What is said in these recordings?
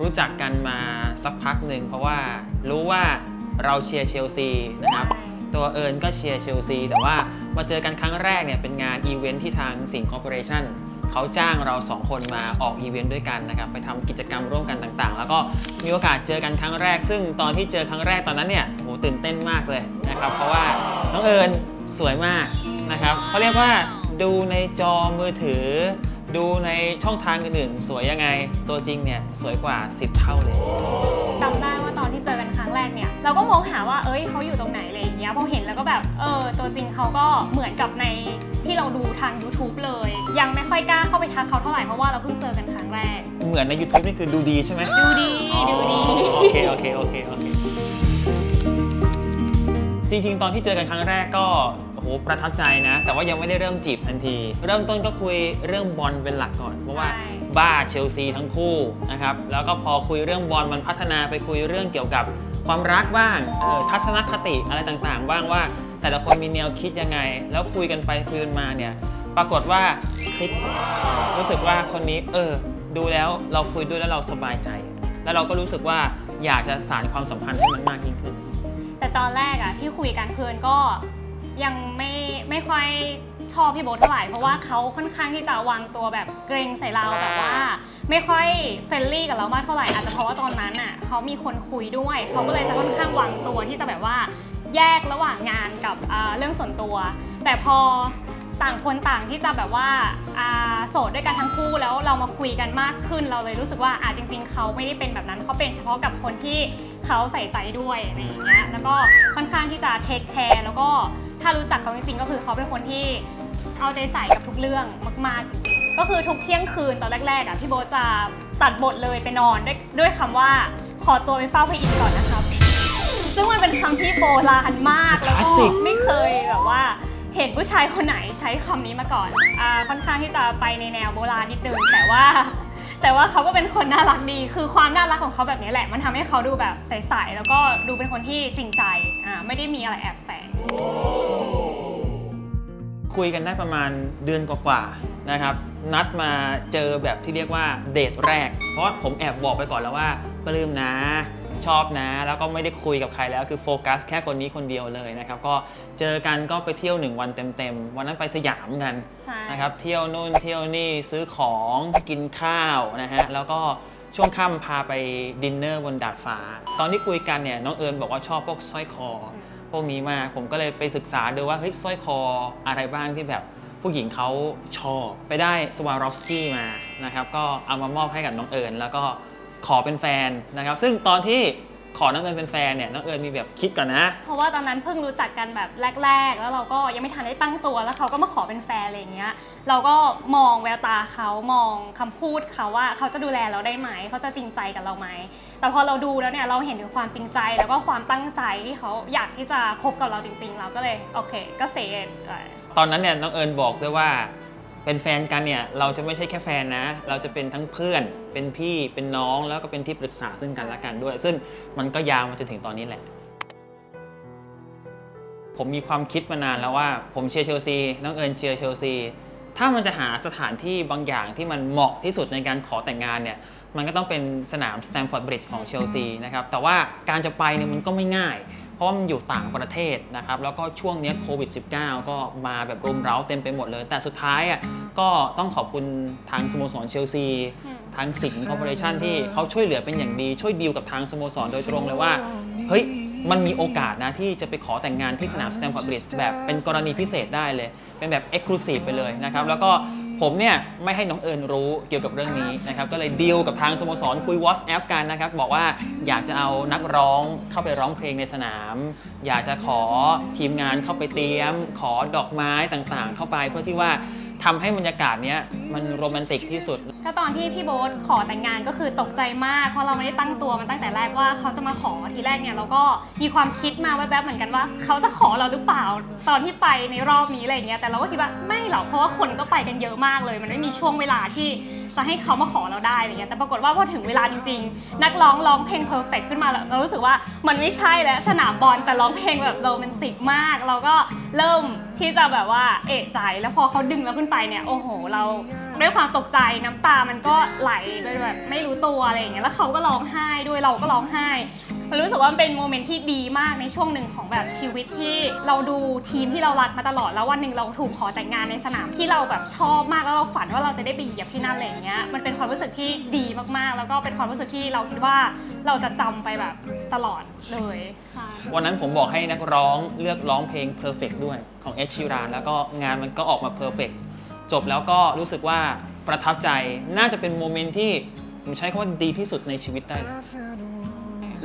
รู้จักกันมาสักพักหนึ่งเพราะว่ารู้ว่าเราเชียร์เชลซีนะครับ ตัวเอิญก็เชียร์เชลซีแต่ว่ามาเจอกันครั้งแรกเนี่ยเป็นงานอีเวนท์ที่ทางสิงห์คอร์ปอเรชั่นเขาจ้างเราสองคนมาออกอีเวนต์ด้วยกันนะครับ ไปทำกิจกรรมร่วมกันต่างๆ แล้วก็มีโอกาสเจอกันครั้งแรก ซึ่งตอนที่เจอครั้งแรกตอนนั้นเนี่ยโหตื่นเต้นมากเลยนะครับ เพราะว่าน้องเอิญสวยมากนะครับเขาเรียกว่าดูในจอมือถือ ดูในช่องทางอื่นๆ สวยยังไง ตัวจริงเนี่ยสวยกว่า 10 เท่าเลย จำได้ว่าตอนที่เจอกันครั้งแรกเนี่ย เราก็มองหาว่า เอ้ยเขาอยู่ตรงไหนอะไรอย่างเงี้ย พอเห็นแล้วก็แบบ เออ ตัวจริงเขาก็เหมือนกับในที่เราดูทาง YouTube เลย ยังไม่ค่อยกล้าเข้าไปทักเขาเท่าไหร่ เพราะว่าเราเพิ่งเจอกันครั้งแรก เหมือนใน YouTube นี่คือดูดีใช่ไหมดูดี ดูดี โอเค โอเค โอเค โอเค จริงๆ ตอนที่เจอกันครั้งแรกก็ โอ้โหประทับใจนะ แต่ว่ายังไม่ได้เริ่มจีบทันที เริ่มต้นก็คุยเรื่องบอลเป็นหลักก่อน เพราะว่าใช่ บ้าเชลซีทั้งคู่นะครับแล้วก็พอคุยเรื่องบอลมันพัฒนาไปคุยเรื่องเกี่ยวกับความรักบ้างเออทัศนคติอะไรต่างๆ บ้างว่า แต่ละคนมีแนวคิดยังไง แล้วคุยกันไปคุยกันมาเนี่ยปรากฏว่าคลิก รู้สึกว่าคนนี้เออ ดูแล้วเราคุยด้วยแล้วเราสบายใจ แล้วเราก็รู้สึกว่าอยากจะสานความสัมพันธ์ให้มันมากยิ่งขึ้น แต่ตอนแรกอะที่คุยกันเพื่อนก็ ยังไม่ไม่ค่อยชอบพี่โบ๊ทเท่าไหร่เพราะว่าเขาค่อนข้างที่จะวางตัวแบบเกรงใส่เราแบบว่า ไม่ค่อยเฟรนลี่กับเรามากเท่าไหร่อาจจะเพราะว่าตอนนั้นอะเขามีคนคุยด้วยเขาก็เลยจะค่อนข้างวางตัวที่จะแบบว่าแยกระหว่างงานกับอ่าเรื่องส่วนตัว แต่พอต่างคนต่างที่จะแบบว่าอ่าโสดด้วยกันทั้งคู่แล้วเรามาคุยกันมากขึ้น เราเลยรู้สึกว่าอ่าจริง ๆเขาไม่ได้เป็นแบบนั้นเขาเป็นเฉพาะกับคนที่เขาใส่ใจด้วยอะไรอย่างเงี้ยแล้วก็ค่อนข้างที่จะเทคแคร์แล้วก็ ถ้ารู้จักเขาจริงๆก็คือเขาเป็นคนที่เอาใจใส่กับทุกเรื่องมากๆจริงๆก็คือทุกเที่ยงคืนตอนแรกๆอะพี่โบทจะตัดบทเลยไปนอนด้วยด้วยคำว่าขอตัวไปเฝ้าพระอินทร์ก่อนนะครับ ซึ่งมันเป็นคำที่โบราณมากแล้วคลาสก็สิกไม่เคยแบบว่า เห็นผู้ชายคนไหนใช้คำนี้มาก่อนอ่าค่อนข้างที่จะไปในแนวโบราณนิดนึงแต่ว่า แต่ว่าเขาก็เป็นคนน่ารักดี คือความน่ารักของเขาแบบนี้แหละ มันทำให้เขาดูแบบใสๆแล้วก็ดูเป็นคนที่จริงใจอ่าไม่ได้มีอะไรแอบแฝง คุยกันได้ประมาณเดือนกว่าๆนะครับ นัดมาเจอแบบที่เรียกว่าเดทแรก เพราะว่าผมแอบบอกไปก่อนแล้วว่าปลื้มนะ ชอบนะ แล้วก็ไม่ได้คุยกับใครแล้วคือโฟกัสแค่คนนี้คนเดียวเลยนะครับ ก็เจอกันก็ไปเที่ยวหนึ่งวันเต็มๆ วันนั้นไปสยามกันใช่ นะครับ เที่ยวนู่นเที่ยวนี่ซื้อของกินข้าวนะฮะแล้วก็ช่วงค่ำพาไปดินเนอร์บนดาดฟ้า ตอนที่คุยกันเนี่ยน้องเอิญบอกว่าชอบพวกสร้อยคอพ วกนี้มาก ผมก็เลยไปศึกษาดูว่าเฮ้ยสร้อยคออะไรบ้างที่แบบผู้หญิงเขาชอบไปได้สวารอฟสกี้มานะครับก็เอามามอบให้กับน้องเอิญแล้วก็ขอเป็นแฟนนะครับ ซึ่งตอนที่ ขอน้องเอิญเป็นแฟนเนี่ยน้องเอิญมีแบบคิดก่อนนะ เพราะว่าตอนนั้นเพิ่งรู้จักกันแบบแรก ๆ แล้วเราก็ยังไม่ทันได้ตั้งตัวแล้วเขาก็มาขอเป็นแฟนอะไรอย่างเงี้ย เราก็มองแววตาเขามองคำพูดเขาว่าเขาจะดูแลเราได้ไหมเขาจะจริงใจกับเราไหมแต่พอเราดูแล้วเนี่ยเราเห็นถึงความจริงใจแล้วก็ความตั้งใจที่เขาอยากที่จะคบกับเราจริง ๆ เราก็เลยโอเค ก็เซตตอนนั้นเนี่ยน้องเอิญบอกด้วยว่า เป็นแฟนกันเนี่ยเราจะไม่ใช่แค่แฟนนะ เราจะเป็นทั้งเพื่อน เป็นพี่เป็นน้องแล้วก็เป็นที่ปรึกษาซึ่งกันและกันด้วย ซึ่งมันก็ยาวมาจนถึงตอนนี้แหละ ผมมีความคิดมานานแล้วว่า ผมเชียร์เชลซีน้องเอิญเชียร์เชลซีถ้ามันจะหาสถานที่บางอย่างที่มันเหมาะที่สุดในการขอแต่งงานเนี่ยมันก็ต้องเป็นสนามสแตมฟอร์ดบริดจ์ของเชลซีนะครับแต่ว่าการจะไปเนี่ยมันก็ไม่ง่าย เพราะว่ามันอยู่ต่างประเทศนะครับ แล้วก็ช่วงเนี้ยโควิด -19 ก็มาแบบรุมเร้าเต็มไปหมดเลย แต่สุดท้ายอะก็ต้องขอบคุณทางสโมสรเชลซีอืมทางสิงห์คอร์ปอเรชันที่เขาช่วยเหลือเป็นอย่างดี ช่วยดีลกับทางสโมสรโดยตรงเลยว่า เฮ้ยมันมีโอกาสนะที่จะไปขอแต่งงานที่สนามสแตมฟอร์ดบริดจ์แบบเป็นกรณีพิเศษได้เลย เป็นแบบเอ็กซ์คลูซีฟไปเลยนะครับ แล้วก็ ผมเนี่ยไม่ให้น้องเอิญรู้เกี่ยวกับเรื่องนี้นะครับก็เลยดีลกับทางสโมสรคุย WhatsApp กันนะครับบอกว่าอยากจะเอานักร้องเข้าไปร้องเพลงในสนาม อยากจะขอทีมงานเข้าไปเตรียม ขอดอกไม้ต่างๆ เข้าไปเพื่อที่ว่า ทำให้บรรยากาศเนี้ยมันโรแมนติกที่สุด ถ้าตอนที่พี่โบ๊ทขอแต่งงานก็คือตกใจมาก เพราะเราไม่ได้ตั้งตัวมันตั้งแต่แรกว่าเขาจะมาขอทีแรกเนี่ยเราก็มีความคิดมาแวบๆเหมือนกันว่า เขาจะขอเราหรือเปล่า ตอนที่ไปในรอบนี้อะไรเงี้ยแต่เราก็คิดว่าไม่หรอกเพราะว่าคนก็ไปกันเยอะมากเลย มันไม่มีช่วงเวลาที่ จะให้เขามาขอเราได้อะไรเงี้ยแต่ปรากฏว่าพอถึงเวลาจริงๆ นักร้องร้องเพลงเพอร์เฟกขึ้นมาแล้วเรารู้สึกว่ามันไม่ใช่แล้วสนามบอลแต่ร้องเพลงแบบโรแมนติกมาก เราก็เริ่มที่จะแบบว่าเอะใจแล้วพอเขาดึงเราขึ้นไปเนี่ยโอ้โห เราด้วยความตกใจน้ำตามันก็ไหลไปแบบไม่รู้ตัวอะไรอย่างเงี้ยแล้วเขาก็ร้องไห้ ด้วยเราก็ร้องไห้ มันรู้สึกว่ามันเป็นโมเมนต์ที่ดีมากในช่วงหนึ่งของแบบชีวิตที่เราดูทีมที่เรารักมาตลอดแล้ววันหนึ่งเราถูกขอแต่งงานในสนามที่เราแบบชอบมากแล้วเราฝันว่าเราจะได้ไปเหยียบที่นั่นอะไรอย่างเงี้ยมันเป็นความรู้สึกที่ดีมากๆ แล้วก็เป็นความรู้สึกที่เราคิดว่าเราจะจำไปแบบตลอดเลยค่ะ วันนั้นผมบอกให้นักร้องเลือกร้องเพลง Perfect ด้วยของเอชชิรานแล้วก็งานมันก็ออกมา Perfect จบแล้วก็รู้สึกว่าประทับใจน่าจะเป็นโมเมนต์ที่ ผมใช้คำว่าดีที่สุดในชีวิตได้เลย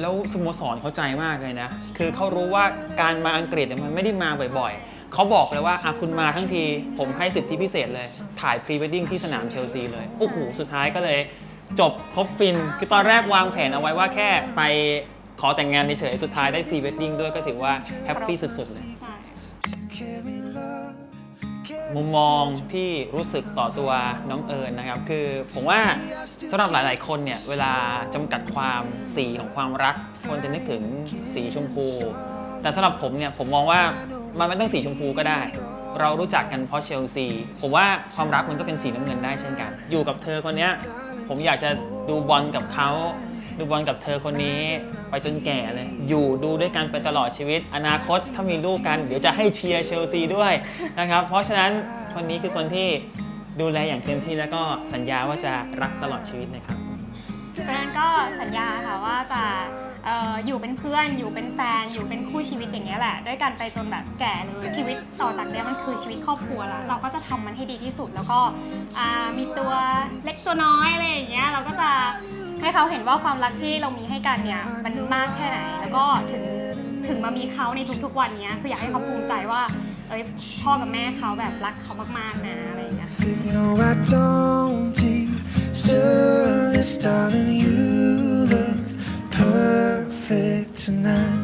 แล้วสโมสรเข้าใจมากเลยนะ คือเขารู้ว่าการมาอังกฤษเนี่ยมันไม่ได้มาบ่อยๆ เขาบอกเลยว่าอะคุณมาทั้งที ผมให้สิทธิพิเศษเลย ถ่ายพรีเวดดิ้งที่สนามเชลซีเลย โอ้โห สุดท้ายก็เลย จบครบฟิน คือตอนแรกวางแผนเอาไว้ว่าแค่ไปขอแต่งงานเฉยๆ สุดท้ายได้พรีเวดดิ้งด้วยก็ถือว่าแฮปปี้สุดๆเลย มุมมองที่รู้สึกต่อตัวน้องเอิญนะครับ คือผมว่าสำหรับหลาย ๆ คนเนี่ยเวลาจำกัดความสีของความรักคนจะนึกถึงสีชมพู แต่สำหรับผมเนี่ยผมมองว่ามันไม่ต้องสีชมพูก็ได้ เรารู้จักกันเพราะเชลซีผมว่าความรักมันก็เป็นสีน้ำเงินได้เช่นกัน อยู่กับเธอคนนี้ผมอยากจะดูบอลกับเขา ดูบอลกับเธอคนนี้ ไปจนแก่เลย อยู่ดูด้วยกันไปตลอดชีวิต อนาคตถ้ามีลูกกัน เดี๋ยวจะให้เชียร์เชลซีด้วยนะครับ เพราะฉะนั้นคนนี้คือคนที่ดูแลอย่างเต็มที่แล้วก็สัญญาว่าจะรักตลอดชีวิตนะครับเพราะฉะนั้นก็สัญญาค่ะว่าจะเอ่ออยู่เป็นเพื่อนอยู่เป็นแฟนอยู่เป็นคู่ชีวิตอย่างเงี้ยแหละด้วยกันไปจนแบบแก่เลยชีวิตต่อจากเนี้ยมันคือชีวิตครอบครัวแล้วเราก็จะทำมันให้ดีที่สุดแล้วก็อ่ามีตัวเล็กตัวน้อยอะไรอย่างเงี้ยเราก็จะ ให้เขาเห็นว่าความรักที่เรามีให้กันเนี่ยมันมากแค่ไหน แล้วก็ถึงถึงมามีเขาในทุกๆวันเนี้ยคืออยากให้เขาภูมิใจว่า เอ้ยพ่อกับแม่เขาแบบรักเขามากๆนะอะไรอย่างเงี้ย Sir, this, darling. You look perfect tonight.